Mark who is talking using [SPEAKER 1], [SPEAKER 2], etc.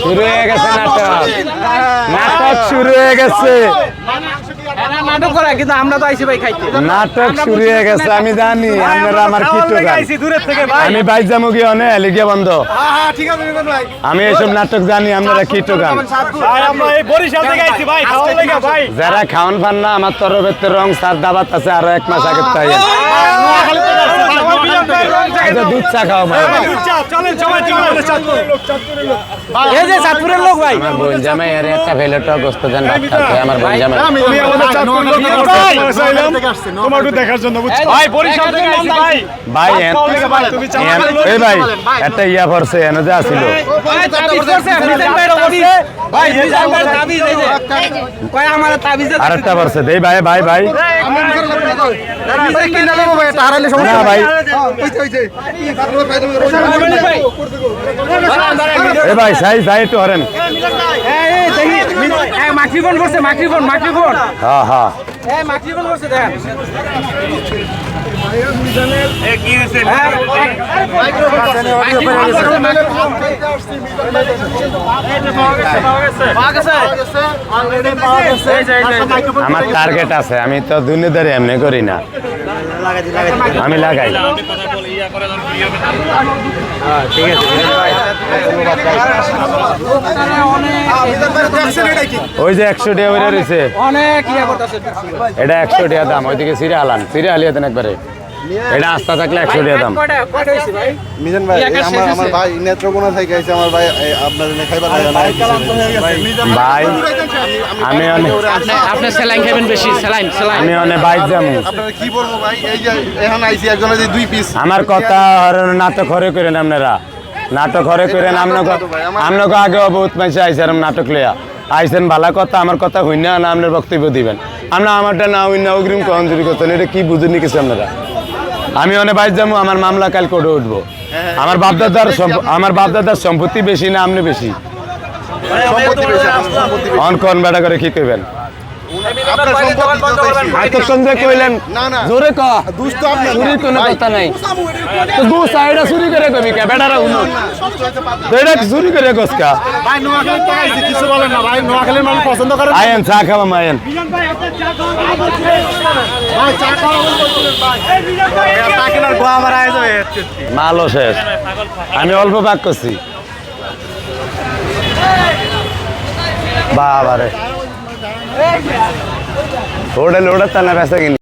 [SPEAKER 1] শুরু হয়ে গেছে নাটক নাটক শুরু হয়ে গেছে
[SPEAKER 2] নাটক করা কিন্তু আমরা তো আইছি ভাই খাইতে
[SPEAKER 1] নাটক শুরু হয়ে গেছে আমি জানি আমার আমি বাইক যাব গিয়ে অনেক লিখে বন্ধ আমি এইসব নাটক জানি আপনারা কিটো গান
[SPEAKER 3] আমরা এই বরিশাল থেকে আইছি ভাই খাওয়ার লেগে ভাই
[SPEAKER 1] যারা খাওয়ান পান না আমার তরফের রং সার দাবাত আছে আরও এক মাস আগে তাই দুধ চা খাও ভাই।
[SPEAKER 3] চলেন সবাই চলেন
[SPEAKER 2] এই যে চাঁদপুরের লোক ভাই।
[SPEAKER 1] আমার বোন জামাই এর একটা ভেলেটো গোস্ত ভাত আমার বোন জামাই।
[SPEAKER 3] তুমি আমাদের চাঁদপুর লোক ভাই। তোমার একটু দেখার জন্য বুঝছ? ভাই বরিশাল থেকে আইছি ভাই।
[SPEAKER 1] এই ভাই একটা ইয়া পড়ছে এনে যে আসিল।
[SPEAKER 2] ভাই।
[SPEAKER 1] আর একটা পড়ছে দেই ভাই ভাই ভাই। না ভাই এ ভাই সাই সাই একটু হরেন।
[SPEAKER 2] মাইক্রোফোন করছে মাইক্রোফোন মাইক্রোফোন
[SPEAKER 1] হ্যাঁ হ্যাঁ
[SPEAKER 2] এই মাইক্রোফোন করছে দেখেন
[SPEAKER 1] আমার টার্গেট আছে আমি তো দুনিয়াদারি এমনি করি না। আমি লাগাই। ওই যে একশো টাকা রয়েছে
[SPEAKER 2] ইয়া
[SPEAKER 1] এটা একশো টাকা দাম ওইদিকে সিরে হালান সিরে হালিয়ে দেন একবারে। এটা আস্তা থাকলে একশো টাকা দাম।
[SPEAKER 2] ভাই
[SPEAKER 4] মিজান ভাই আমার আমার ভাই নেত্রকোনা থেকে আইছে আমার ভাই এই আপনাদের খাইবার
[SPEAKER 1] ভাই আমি অনেক
[SPEAKER 2] আপনি স্যালাইন খাবেন বেশি স্যালাইন স্যালাইন
[SPEAKER 1] আমি অনেক বাইক যাব।
[SPEAKER 4] আপনারা কি বলব ভাই? এই যে এখন আইছি একজনের যে দুই পিস
[SPEAKER 1] আমার কথা হরণ নাটক হরে করেন আপনারা। নাটক হরে করেন আপনাকে আপনাকে আগে বহুত মাসে আইসেন নাটক লইয়া। আইসেন ভালা কথা আমার কথা হইন না আপনার বক্তব্য দিবেন। আমরা আমারটা না হইন না অগ্রিম কঞ্জুরি করতেন? এটা কি বুঝুন কিছু আপনারা? আমি অনেক বাইর যাব আমার মামলা কাল করে উঠবো। আমার বাপদাদার সম্প- আমার বাপদাদার সম্পত্তি বেশি না আপনি বেশি?
[SPEAKER 4] বেশি।
[SPEAKER 1] অন কোন বেটা করে কি কইবেন?
[SPEAKER 4] আপনার সম্পত্তি তো বেশি।
[SPEAKER 1] এতক্ষণ যে কইলেন।
[SPEAKER 4] না না।
[SPEAKER 1] জোরে ক।
[SPEAKER 4] দুষ্ট আপনার
[SPEAKER 1] চুরির কোনো কথা নাই। তো দু সাইডে চুরি করে কবি কে? বেটারা উনো এটা চুরি করে কসকা
[SPEAKER 3] ভাই নোয়াখালী থেকে কিছু বলেন না ভাই। নোয়াখালীর মানুষ পছন্দ করে
[SPEAKER 1] আয়েন চা খাওয়া মায়েন
[SPEAKER 3] ভাই চা খাওয়া।
[SPEAKER 1] মালও শেষ। আমি অল্প ভাগ করছি। বাবারে। ওটা লোড়া তানা বেসা কিনি।